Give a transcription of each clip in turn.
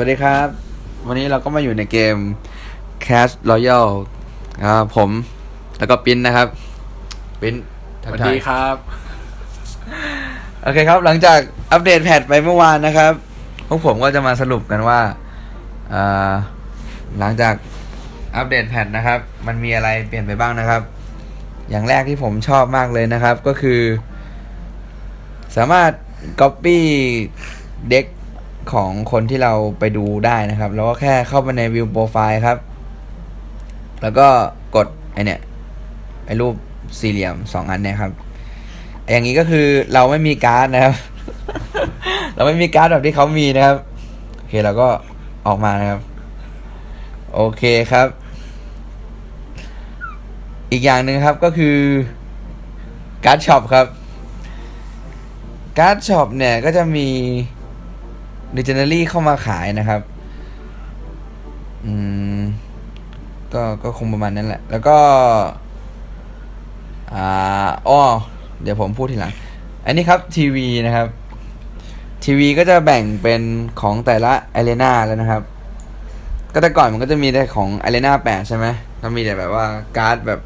วัสดีครับ วันนี้เราก็มาอยู่ในเกม Cash Royale อ่าผมแล้วก็ปิ้นนะครับ ปิ้นสทักวัสทายดีครับ โอเคครับ หลังจากอัปเดตแพทไปเมื่อวานนะครับ พวกผมก็จะมาสรุปกันว่าอ่าหลังจากอัปเดตแพทนะครับ มันมีอะไรเปลี่ยนไปบ้างนะครับ อย่างแรกที่ผมชอบมากเลยนะครับก็คือ สามารถ Copy เด็ก ของคนที่เราไปดูได้นะครับ แล้วก็แค่เข้าไปใน View Profile ครับ แล้วก็กดไอเนี่ยไอรูปสี่เหลี่ยมสองอันเนี่ยครับ อย่างนี้ก็คือเราไม่มีการ์ดนะครับ เราไม่มีการ์ดแบบที่เขามีนะครับ โอเคเราก็ออกมานะครับ โอเคครับ อีกอย่างหนึ่งครับก็คือการ์ดช็อปครับ การ์ดช็อปเนี่ยก็จะมี Legendary เข้ามาขายนะครับ อืม ก็ก็คงประมาณนั้นแหละ แล้วก็ อ่าอ้อเดี๋ยวผมพูดทีหลัง อันนี้ครับทีวีนะครับ ทีวีก็จะแบ่งเป็นของแต่ละ a r e n a แล้วนะครับ ก็แต่ก่อนมันก็จะมีแต่ของ a r e n a 8ใช่ไหมก็มีแต่แบบว่าการ์ดแบบ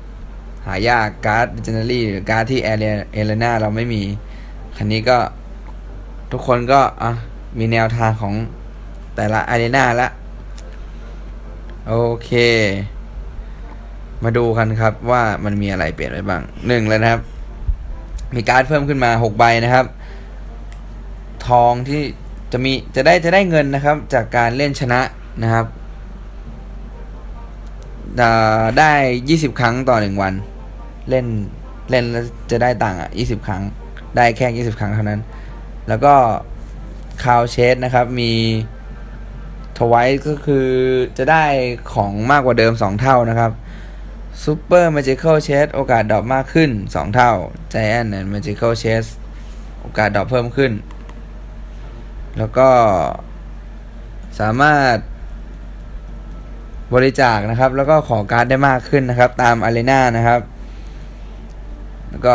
หายากการ์ด Legendary หรือการ์ดที่ a r e n a เราไม่มี คันนี้ก็ทุกคนก็อะ มีแนวทางของแต่ละ a r e n a ละ โอเค มาดูกันครับว่ามันมีอะไรเปลี่ยนไปบ้างหนึ่งเลยนะครับ มีการ์ดเพิ่มขึ้นมาหกใบนะครับ ทองที่จะมีจะได้จะได้เงินนะครับ จากการเล่นชนะนะครับได้ยี่สิบครั้งต่อหนึ่งวัน เล่นเล่นแล้วจะได้ตังค์อะยี่สิบครั้ง ได้แค่ยี่สิบครั้งเท่านั้น แล้วก็ คาวเชสนะครับ มีทวายก็คือจะได้ของมากกว่าเดิมสองเท่านะครับซูเปอร์มาจิค a l เชสโอกาสดรอปมากขึ้น 2 เท่า Giant and Magical Chest โอกาสดรอปเพิ่มขึ้น แล้วก็สามารถบริจาคนะครับ แล้วก็ขอการ์ดได้มากขึ้นนะครับ ตามอารีนานะครับ แล้วก็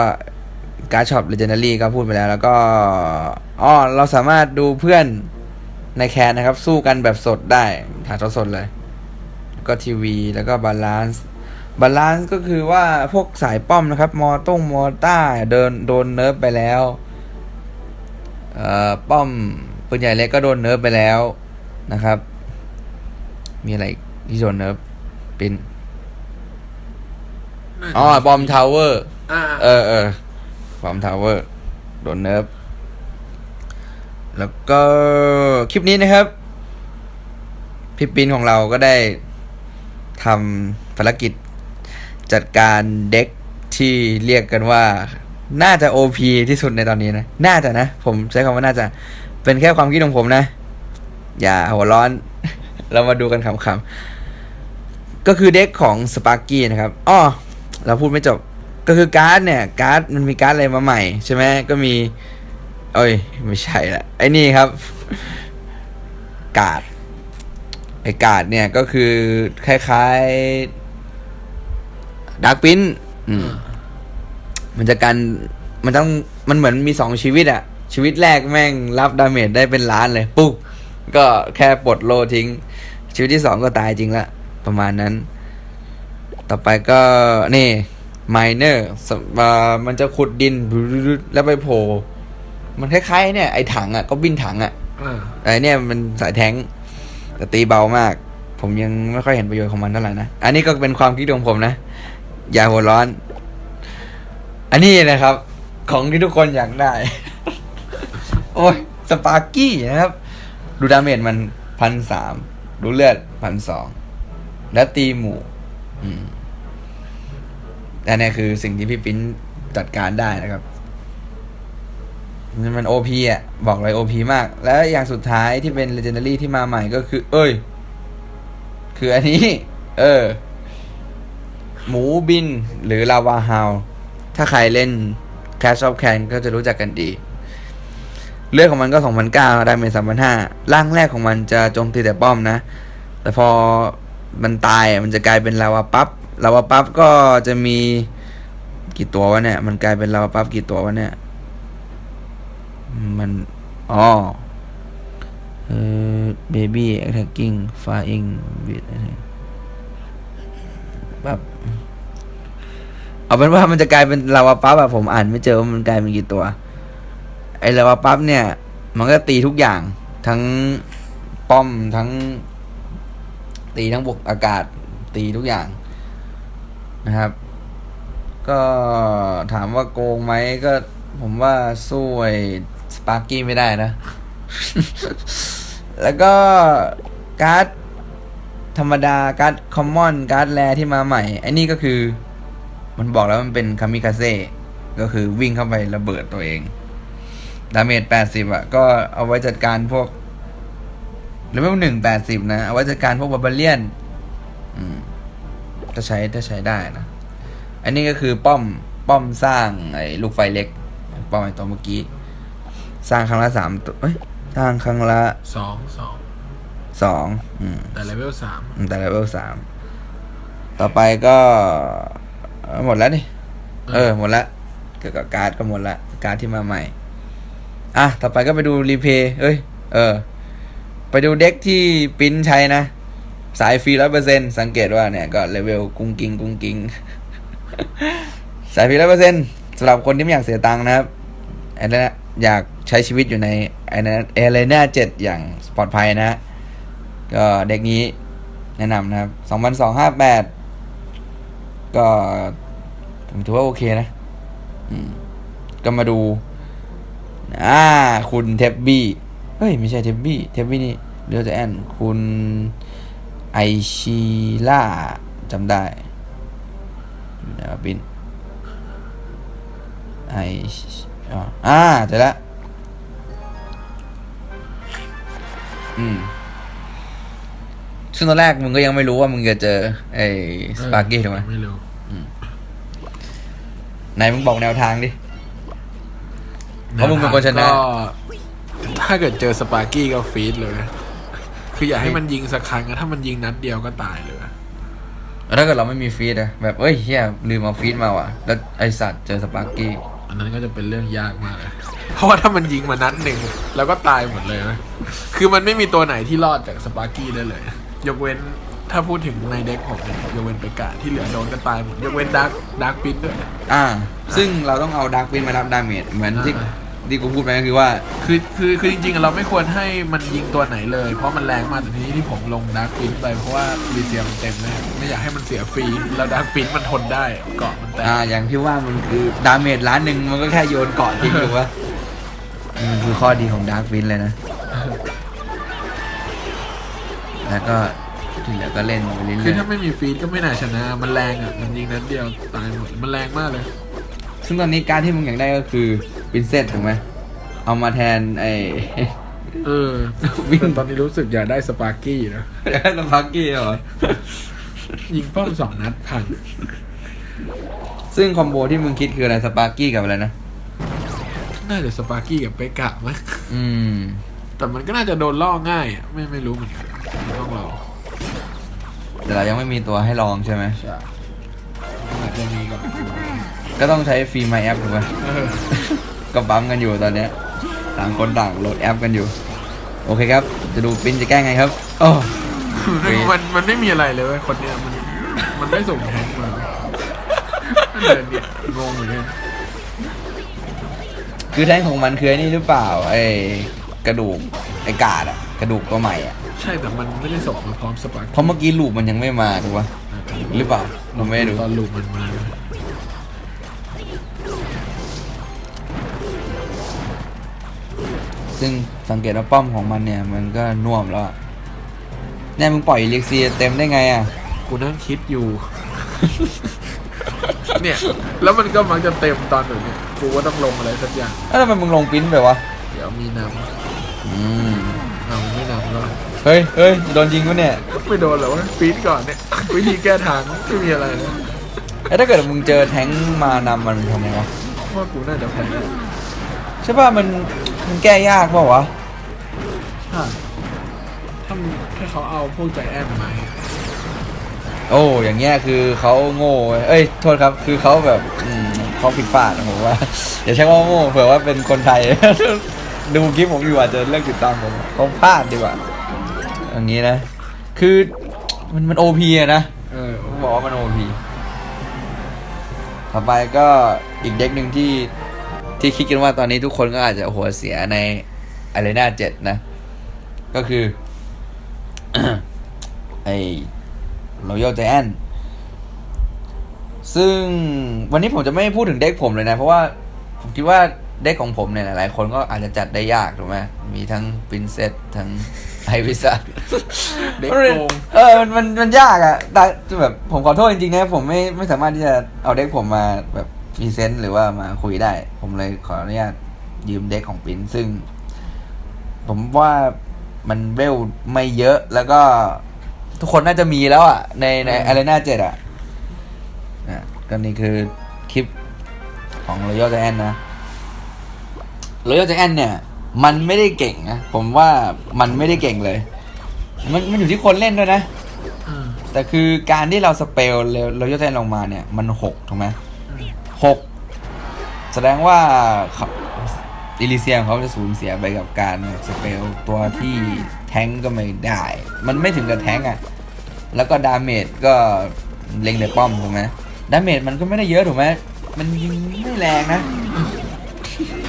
การ์ดช็อป Legendary ก็พูดไปแล้ว แล้วก็อ๋อเราสามารถดูเพื่อนในแคนนะครับ สู้กันแบบสดได้ถ่ายทอดสดเลยแล้วก็ทีวีแล้วก็บาลานซ์บาลานซ์ก็คือว่าพวกสายป้อมนะครับ มอต้งมอต้าเดินโดนเนิร์ฟไปแล้วเอ่อป้อมปืนใหญ่เล็กก็โดนเนิร์ฟไปแล้วนะครับ มีอะไรอีกที่โดนเนิร์ฟเป็นอ๋อบอมทาวเวอร์อ่าเออเออ ฟอร์มทาวเวอร์โดนเนิร์ฟแล้วก็คลิปนี้นะครับ พี่ปินของเราก็ได้ทำภารกิจจัดการเด็กที่เรียกกันว่าน่าจะ OP ที่สุดในตอนนี้นะ น่าจะนะ ผมใช้คำว่าน่าจะ เป็นแค่ความคิดของผมนะ อย่าหัวร้อน เรามาดูกันขำๆก็คือเด็กของสปาร์กี้นะครับ อ้อ เราพูดไม่จบ ก็คือการ์ดเนี่ยการ์ดมันมีการ์ดอะไรมาใหม่ใช่ไหมก็มีเอ้ยไม่ใช่ละไอ้นี่ครับการ์ดไอ้การ์ดเนี่ยก็คือคล้ายๆดักปิ้นอืมมันจะกันมันต้องมันเหมือนมีสองชีวิตอะชีวิตแรกแม่งรับดาเมจได้เป็นล้านเลย ปุ๊บก็แค่ปลดโลทิ้ง ชีวิตที่สองก็ตายจริงละ ประมาณนั้น ต่อไปก็นี่ ไมเนอร์มันจะขุดดินแล้วไปโผล่มันคล้ายๆเนี่ยไอ้ถังอะก็บินถังอะอ่าไอ้เนี่ยมันสายแทงค์แต่ตีเบามาก ผมยังไม่ค่อยเห็นประโยชน์ของมันเท่าไหร่นะ อันนี้ก็เป็นความคิดของผมนะ อย่าหัวร้อน อันนี้นะครับ ของที่ทุกคนอยากได้ โอ้ยสปาร์กี้นะครับ ดูดาเมจมันพันสามดูเลือดพันสองแล้วตีหมู่อืม อันนี้คือสิ่งที่พี่ปิ้นจัดการได้นะครับ มันโอพีอะ บอกเลยโอพีมาก แล้วอย่างสุดท้ายที่เป็น Legendary ที่มาใหม่ก็คือ เอ้ย คืออันนี้ เออ หมูบินหรือลาวาฮาว ถ้าใครเล่น Cash of Can ก็จะรู้จักกันดีเลือดของมันก็2,009ได้เป็น3,500ร่างแรกของมันจะโจมตีแต่ป้อมนะ แต่พอมันตายมันจะกลายเป็นลาวาปับ๊บ ลาวาปั๊บก็จะมีกี่ตัววะเนี่ย มันกลายเป็นลาวาปั๊บกี่ตัววะเนี่ย มันอ๋อเออ baby attacking flying with แบบเอาเป็นว่ามันจะกลายเป็นลาวาปั๊บอะผมอ่านไม่เจอว่ามันกลายเป็นกี่ตัว ไอ้ลาวาปั๊บเนี่ย มันก็ตีทุกอย่าง ทั้งป้อมทั้ง ตีทั้งบวกอากาศ ตีทุกอย่าง นะครับ ก็ถามว่าโกงไหมก็ผมว่าสู้ไอ้สปาร์กี้ไม่ได้นะ แล้วก็การ์ดธรรมดาการ์ดคอมมอนการ์ดแรที่มาใหม่ไอ้นี่ก็คือ มันบอกแล้วมันเป็นคามิคาเซ่ก็คือวิ่งเข้าไประเบิดตัวเอง ดาเมจแปดสิบอะ ก็เอาไว้จัดการพวกเลเวลหนึ่งแปดสิบนะ เอาไว้จัดการพวกบาบาเลียน อืม ถ้าใช้ถ้าใช้ได้นะ อันนี้ก็คือป้อมป้อมสร้างไอ้ลูกไฟเล็กป้อมไอ้ตัวเมื่อกี้ สร้างครั้งละสามตัวเอ้ยสร้างครั้งละสองสองสองอืมแต่เลเวลสามแต่เลเวลสามต่อไปก็เอ่อหมดแล้วนี่เออ หมดละเกี่ยวกับการ์ดก็หมดละการ์ดที่มาใหม่ อะ ต่อไปก็ไปดูรีเพย์เอ้ย เออ ไปดูเด็กที่ปริ้นใช้นะ สายฟรีร้อยเปอร์เซ็นสังเกตว่าเนี่ยก็เลเวลกุ้งกิงกุ้งกิงสายฟรีร้อยเปอร์เซ็นสำหรับคนที่ไม่อยากเสียตังค์นะครับไอ้นั่นนะอยากใช้ชีวิตอยู่ในไอ้นั่นเอเลน่าเจ็ดอย่างปลอดภัยนะก็เด็กนี้แนะนำนะครับสองพันสองห้าแปดก็ผมถือว่าโอเคนะก็มาดูอ่าคุณเทปบี้เฮ้ย ไม่ใช่เทปบี้เทปบี้นี่เดี๋ยวจะแอน คุณ ไอชีล่าจำได้อยู่ไหนวะบินไออ่าอ่าเจอละอืมซึ่งตอนแรกมึงก็ยังไม่รู้ว่ามึงจะเจอ ไอ้สปาร์กี้ถูกไหมไม่รู้ไหนมึงบอกแนวทางดิเพราะมึงเป็นคนชนะก็ถ้าเกิดเจอสปาร์กี้ก็ฟีดเลย คืออย่าให้มันยิงสักครั้งนะถ้ามันยิงนัดเดียวก็ตายเลยแล้วถ้าเกิดเราไม่มีฟีดอะแบบเอ้ยเฮียลืมเอาฟีดมาว่ะ แล้วไอสัตว์เจอสปาร์กี้อันนั้นก็จะเป็นเรื่องยากมากเลยเพราะว่าถ้ามันยิงมานัดหนึ่งแล้วก็ตายหมดเลยนะคือมันไม่มีตัวไหนที่รอดจากสปาร์กี้ได้เลย ยกเว้นถ้าพูดถึงในเด็กผมเนี่ยยกเว้นไปกะที่เหลือโดนก็ตายหมดยกเว้นดักดักปิดด้วยอ่า ซึ่งเราต้องเอาดาร์กฟินมารับดาเมจเหมือนที่อ่า ที่กูพูดไปก็คือว่าคือคือคือจริงๆเราไม่ควรให้มันยิงตัวไหนเลย เพราะมันแรงมากแต่ทีนี้ที่ผมลงดักปินไปเพราะว่ารีเซียมันเต็มเลยไม่อยากให้มันเสียฟรีแล้วดักปินมันทนได้เกาะมันแตกอ่าอย่างที่ว่ามันคือดาเมจล้านหนึ่งมันก็แค่โยนเกาะทิ้งถูกปะมันคือข้อดีของดาร์กฟินเลยนะ แล้วก็ที่เหลือก็เล่นไปเรื่คืออยถ้าไม่มีฟีดก็ไม่น่าชนะ มันแรงอะ มันยิงนัดเดียวตายหมด มันแรงมากเลยๆ ซึ่งตอนนี้การดที่มึงอยากได้ก็คือปินเซตถูกไหมเอามาแทนไอ้ เออวิ่ง แต่ตอนนี้รู้สึกอยากได้สปาร์กี้นะสปาร์กี้เหรอ ยิงป้อมสองนัดพังซึ่งคอมโบที่มึงคิดคืออะไรสปาร์กี้กับอะไรนะ น่าจะสปาร์กี้กับเปกะมั้งอืม แต่มันก็น่าจะโดนล่อง่ายอะไม่ไม่รู้เหมือนกันต้องรอแต่เรายังไม่มีตัวให้ลองใช่ไหมใช่อาจจะมีก่อน ก็ต้องใช้ฟรีไมแอปถูกไหมเออก็บัมกันอยู่ตอนเนี้ยต่างคนต่างโหลดแอปกันอยู่ โอเคครับ จะดูปินจะแก้ไงครับโอ้มันมันไม่มีอะไรเลยเว้ยคนเนี้ยมันมันไม่ส่งแทงมามันเดินเนี่ยงงเหมือนกันคือแท้งของมันคือไอ้นี่หรือเปล่าไอ้กระดูกไอ้กาดอะกระดูกตัวใหม่อะใช่แต่มันไม่ได้ส่งมาพร้อมสปาร์เพราะเมื่อกี้ลูกมันยังไม่มาถูกปะหรือเปล่าเราไม่ได้ดูตอนลูกมันมา ซึ่งสังเกตว่าป้อมของมันเนี่ย มันก็น่วมแล้วอะเนี่ยมึงปล่อยอิเล็กซีเต็มได้ไงอะกูนั่งคิดอยู่ เนี่ย แล้วมันก็มักจะเต็มตอนแบบเนี้ยกูว่าต้องลงอะไรสักอย่าง แล้วทำไมมึงลงปริ้นไปวะ เดี๋ยวมีน้อืมำเอาไม่น้ำก็เฮ้ยเฮ้ยโดนยิงวะเนี่ย ไม่โดนหรอกวะฟีดก่อนเนี่ยวิธีแก้ทางไม่มีอะไรนะแล้วถ้าเกิดมึงเจอแท้งมานำมันทำไงวะว่ากูน่าจะแพ้ใช่ป่ะมัน มันแก้ยากเปล่าวะใช่ถ้ามันแค่เขาเอาพวกใจแอนมาให้โอ้อย่างเงี้ยคือเขาโง่เว้ยเอ้ยโทษครับ คือเขาแบบอืมเขาผิดพลาดนะผมว่าอย่าใช้ว่าโง่เผื่อว่าเป็นคนไทย ดูคลิปผมอยู่อาจจะเลิกติดตามผมเขาพลาดดีกว่าอย่างนี้นะ คือมันมันโอพีอะนะเออผมบอกว่ามันโอพีต่อไปก็อีกเด็กหนึ่งที่ ที่คิดกันว่าตอนนี้ทุกคนก็อาจจะหัวเสียในอารีนาเจ็ดนะ ก็คือ ไอ้ Royal Giant ซึ่งวันนี้ผมจะไม่พูดถึงเด็กผมเลยนะ เพราะว่าผมคิดว่าเด็กของผมเนี่ยหลายคนก็อาจจะจัดได้ยากถูกไหมมีทั้งปรินเซสทั้งไอวิสเด็กโกงเออมันมันมันยากอะแต่แบบผมขอโทษจริงๆนะผมไม่ไม่สามารถที่จะเอาเด็กผมมาแบบ มีเซนส์หรือว่ามาคุยได้ ผมเลยขออนุญาตยืมเด็กของปรินซึ่ง ผมว่ามันเวลไม่เยอะแล้วก็ทุกคนน่าจะมีแล้วอะในในอารีนาเจ็ดอะอะก็นี่คือคลิปของ Royal Giant นะ Royal Giant เนี่ย มันไม่ได้เก่งนะผมว่ามันไม่ได้เก่งเลย มันมันอยู่ที่คนเล่นด้วยนะอืมแต่คือการที่เราสเปลเรายกแทนลงมาเนี่ย มันหกถูกไหม หกแสดงว่าเขาอิลิเซียของเขาจะสูญเสียไปกับการสเปลตัวที่แทงก์ก็ไม่ได้ มันไม่ถึงกับแทงก์อะ แล้วก็ดาเมจก็เล็งแต่ป้อมถูกไหมดาเมจมันก็ไม่ได้เยอะถูกไหมมันยิงไม่แรงนะ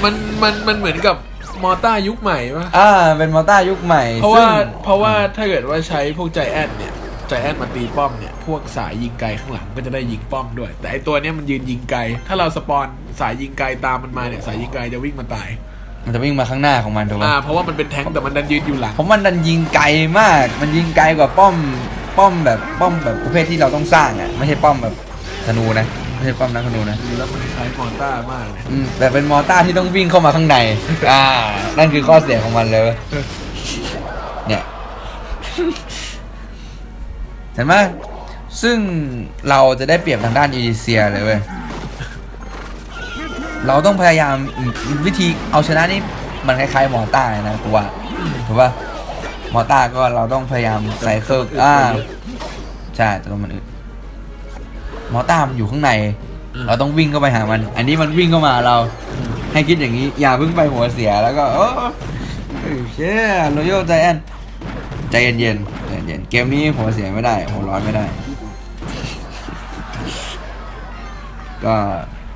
มันมันมันเหมือนกับมอต้ายุคใหม่ปะอ่า เป็นมอต้ายุคใหม่ เพราะว่าซึ่งเพราะว่าถ้าเกิดว่าใช้พวกใจแอนเนี่ยใจแอนมาตีป้อมเนี่ย พวกสายยิงไกลข้างหลังก็จะได้ยิงป้อมด้วย แต่ไอตัวเนี้ยมันยืนยิงไกล ถ้าเราสปอนสายยิงไกลตามมันมาเนี่ย สายยิงไกลจะวิ่งมาตาย มันจะวิ่งมาข้างหน้าของมันถูกไหมอ่าเพราะว่ามันเป็นแท้งแต่มันดันยืนอยู่หลังผมมันดันยิงไกลมาก มันยิงไกลกว่าป้อม ป้อมแบบป้อมแบบประเภทที่เราต้องสร้างอะ ไม่ใช่ป้อมแบบธนูนะ ไม่ใช่ป้อมนักธนูนะดูแล้วมันคล้ายมอต้ามากเลยอืมแต่เป็นมอต้าที่ต้องวิ่งเข้ามาข้างใน อ่า นั่นคือข้อเสียของมันเลยเว้ยเนี่ยเห็นไหมซึ่งเราจะได้เปรียบทางด้านอีเซียเลยเว้ย เราต้องพยายามวิธีเอาชนะนี่มันคล้ายๆมอต้าเลยนะกูว่าถูกป่ะมอต้าก็เราต้องพยายามไซเคิลอ่าใช่แต่ว่ามันอึดมอต้ามันอยู่ข้างใน เราต้องวิ่งเข้าไปหามัน อันนี้มันวิ่งเข้ามาเรา ให้คิดอย่างนี้ อย่าเพิ่งไปหัวเสียแล้วก็โอ้เชี่ยโรโยใจแอนใจเย็นๆ เย็นๆเกมนี้หัวเสียไม่ได้หัวร้อนไม่ได้ ก็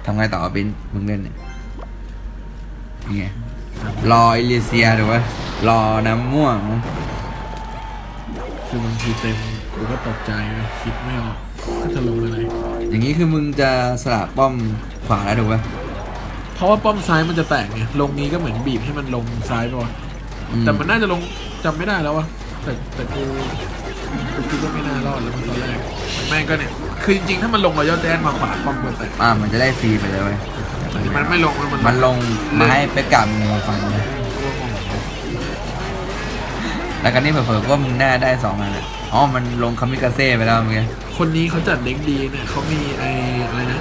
ทำไงต่อบินมึงเล่นเนี่ยนี่ไงรออิลิเซียหรือว่ารอน้ำม่วง คือบางทีเต็มกูก็ตกใจเลยคิดไม่ออกว่าจะลงอะไร อย่างนี้คือมึงจะสลับป้อมขวาแล้วถูกปะเพราะว่าป้อมซ้ายมันจะแตกไงลงนี้ก็เหมือนบีบให้มันลงซ้ายไปวะอืแต่มันน่าจะลงจำไม่ได้แล้ววะ แต่แต่กูกูคิดว่าไม่น่ารอดแล้วมันตอนแรกแม่งก็เนี่ยคือจริงๆถ้ามันลงเราย่อแดนมาขวาป้อมก็แตกอ่ามันจะได้ฟรีไปเลยเว้ยมันไม่ลงแล้วมันมันลงมาให้เป๊กกลับมึงมาฟังเลยกูก็งงแล้วกันนี่เผลอๆก็มึงน่าได้สองอันอะอ๋อมันลงคามิกาเซ่ไปแล้วเมื่อกี้คนนี้เขาจัดเล็กดีเนี่ยเขามีไออะไรนะ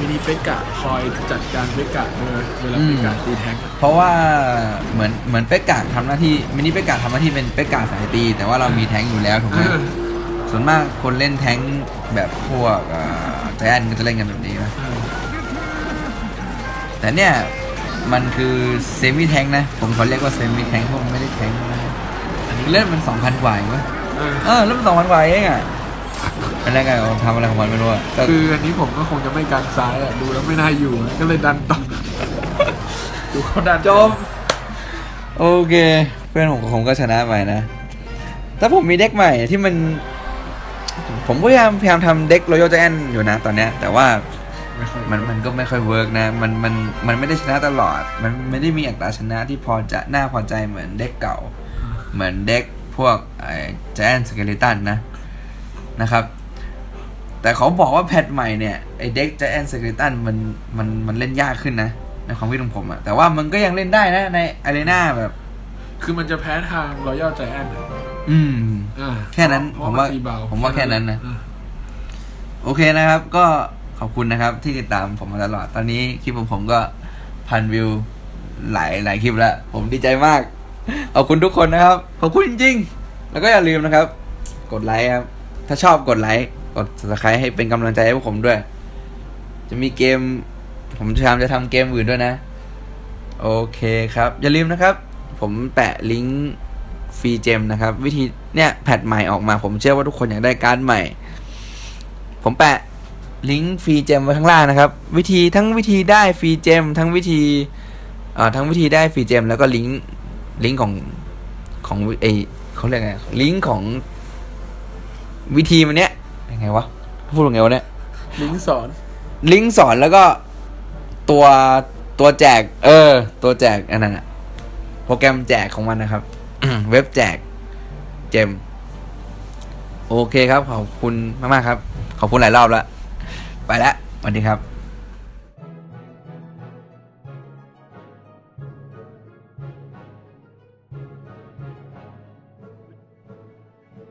มินิเปกกะคอยจัดการเปกกะเออเวลาเปกกะตีแทงก์อะเพราะว่าเหมือนเหมือนเป๊กกาทำหน้าที่มินิเป๊กกาทำหน้าที่เป็นเป๊กกาสายตี แต่ว่าเรามีแท้งอยู่แล้วถูกไหมเออส่วนมากคนเล่นแท้งแบบพวกแจนก็จะเล่นกันแบบนี้นะเออแต่เนี่ยมันคือเซมิแท้งนะ ผมขอเรียกว่าเซมิแท้งเพราะมันไม่ได้แท้งนะอันนี้เล่นมันสองพันกว่าเองวะเออเออเล่นมันสองพันกว่าเองอะ เป็นไรกันทำอะไรของมันไม่รู้อะก็คืออันนี้ผมก็คงจะไม่การซ้ายอะดูแล้วไม่น่าอยู่ก็เลยดันต่อ ดูเขาดันจบโอเค เพื่อนผมผมก็ชนะไปนะแต่ผมมีเด็กใหม่ที่มัน ผมพยายามพยายามทำเด็ก Royal Giant อยู่นะตอนเนี้ย แต่ว่าไม่ค่อยมันมันก็ไม่ค่อยเวิร์กนะ มันมันมันไม่ได้ชนะตลอด มันไม่ได้มีอัตราชนะที่พอจะน่าพอใจเหมือนเด็กเก่า เหมือนเด็กพวกไอ้ Giant Skeleton นะนะครับ แต่เขาบอกว่าแพทใหม่เนี่ยไอ้เด็ก Giant Skeleton มันมันมันเล่นยากขึ้นนะในความคิดของผมอะแต่ว่ามันก็ยังเล่นได้นะในอารีนาแบบ คือมันจะแพ้ทางรอยัลใจแอนอืมอ่าแค่นั้นเพผมระว่าตีเบผมว่าแค่นั้นนะอ่าโอเคนะครับ ก็ขอบคุณนะครับ ที่ติดตามผมมาตลอด ตอนนี้คลิปของผมก็พันวิวหลายหลายคลิปแล้ว ผมดีใจมาก ขอบคุณทุกคนนะครับ ขอบคุณจริงๆ แล้วก็อย่าลืมนะครับ กดไลค์ครับ ถ้าชอบกดไลค์ กด subscribe ให้เป็นกำลังใจให้พวกผมด้วย จะมีเกม ผมพยายามจะทำเกมอื่นด้วยนะ โอเคครับ อย่าลืมนะครับ ผมแปะลิงก์ฟรีเจมนะครับ วิธีเนี่ยแพทใหม่ออกมา ผมเชื่อว่าทุกคนอยากได้การ์ดใหม่ ผมแปะลิงก์ฟรีเจมไว้ข้างล่างนะครับ วิธีทั้งวิธีได้ฟรีเจมทั้งวิธีเอ่อทั้งวิธีได้ฟรีเจมแล้วก็ลิงก์ลิงก์ของของไอเขาเรียกไงลิงก์ของวิธีมันเนี้ย ยังไงวะพูดยังไงวะเนี่ยลิงก์สอน ลิงก์สอนแล้วก็ตัวตัวแจก เออ ตัวแจกอันนั้นอะโปรแกรมแจกของมันนะครับ เว็บแจกเจม โอเคครับ ขอบคุณมาก ๆ ครับ ขอบคุณหลายรอบแล้ว ไปแล้วสวัสดีครับ